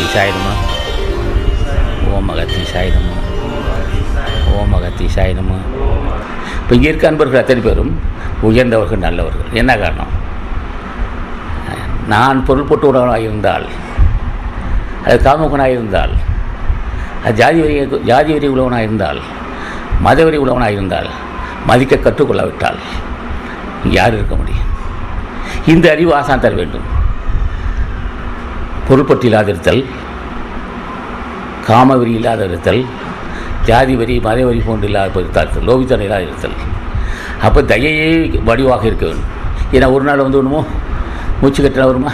அகத்தீசாய நம ஓம் அகத்தீசாய நம ஓம் அகத்தீசாய நம இப்போ இங்கே இருக்க அன்பர்கள் அத்தனை பேரும் உயர்ந்தவர்கள் நல்லவர்கள். என்ன காரணம்? நான் பொருள் போட்டு உடனாக இருந்தால் அது காமுகனாக இருந்தால் அது ஜாதி வரி ஜாதி வரி உள்ளவனாக இருந்தால் மத வரி உள்ளவனாக இருந்தால் மதிக்க கற்றுக்கொள்ளாவிட்டால் யார் இருக்க முடியும்? இந்த அறிவு ஆசான் தர வேண்டும். பொருள்பட்டு இல்லாதிருத்தல் காமவெறி இல்லாத இருத்தல் ஜாதி வரி மத வரி போன்று இல்லாத இருத்தல் லோபித்தனம் இல்லாத இருத்தல் அப்போ தயையே வடிவாக இருக்க வேண்டும். ஏன்னா ஒரு நாள் வந்து ஒன்றுமோ மூச்சு கட்டினா வருமா?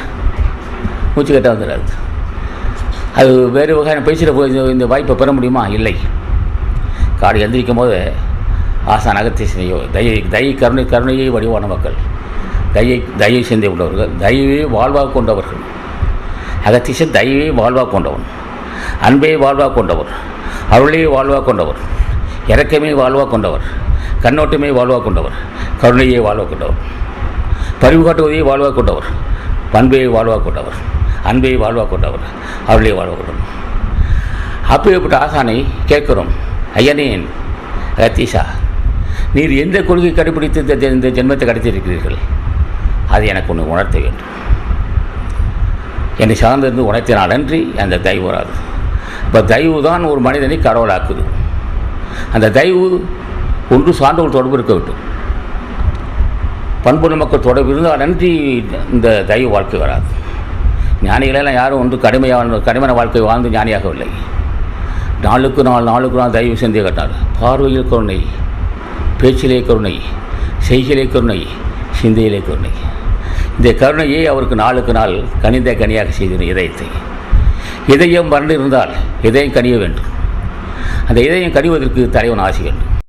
மூச்சு கட்ட வந்துடாது அது வேறு வகையான பேசிட போய் இந்த வாய்ப்பை பெற முடியுமா? இல்லை. காடு எந்திரிக்கும் போது ஆசான் அகத்தீசனையோ தயை தயை கருணை கருணையை வடிவான மக்கள். தயை தயை சிந்தை உள்ளவர்கள். தயவே வாழ்வாக கொண்டவர்கள். அகத்தீசர் தயவே வாழ்வாக கொண்டவன் அன்பே வாழ்வாக கொண்டவர் அருளே வாழ்வாக கொண்டவர் இரக்கமே வாழ்வாக கொண்டவர் கண்ணோட்டமே வாழ்வாக கொண்டவர் கருணையை வாழ்வாக கொண்டவர் பரிவு காட்டுவதையே வாழ்வாக கொண்டவர் பண்பையை வாழ்வாக கொண்டவர் அன்பை வாழ்வாக கொண்டவர் அருளை வாழ்வாக கொண்டவர் அப்படிப்பட்ட ஆசானை கேட்கிறோம் ஐயனேன் அகத்தீஷா நீர் எந்த கொள்கை கடைபிடித்து இந்த ஜென்மத்தை கிடைத்திருக்கிறீர்கள் அது எனக்கு ஒன்று உணர்த்த வேண்டும் என்னை சார்ந்திருந்து உணர்த்தினால் அன்றி அந்த தயவு வராது. இப்போ தயவு தான் ஒரு மனிதனை கடவுளாக்குது. அந்த தயவு ஒன்று சார்ந்தவர்கள் தொடர்பு இருக்க வேண்டும். பண்புள்ள மக்கள் தொடர்பு இருந்தால் அன்றி இந்த தயவு வாழ்க்கை வராது. ஞானிகளெல்லாம் யாரும் ஒன்று கடுமையான கடுமையான வாழ்க்கை வாழ்ந்து ஞானியாகவில்லை. நாளுக்கு நாள் நாளுக்கு நாள் தயவு செஞ்சே கட்டார். பார்வையில் கருணை பேச்சிலே கருணை செய்கிலே கருணை சிந்தையிலே கருணை. இந்த கருணையை அவருக்கு நாளுக்கு நாள் கனிந்த கனியாக செய்திருந்த இதயத்தை. இதயம் வறண்டு இருந்தால் இதயம் கனிய வேண்டும். அந்த இதயம் கனிவதற்கு தலைவன் ஆசை வேண்டும்.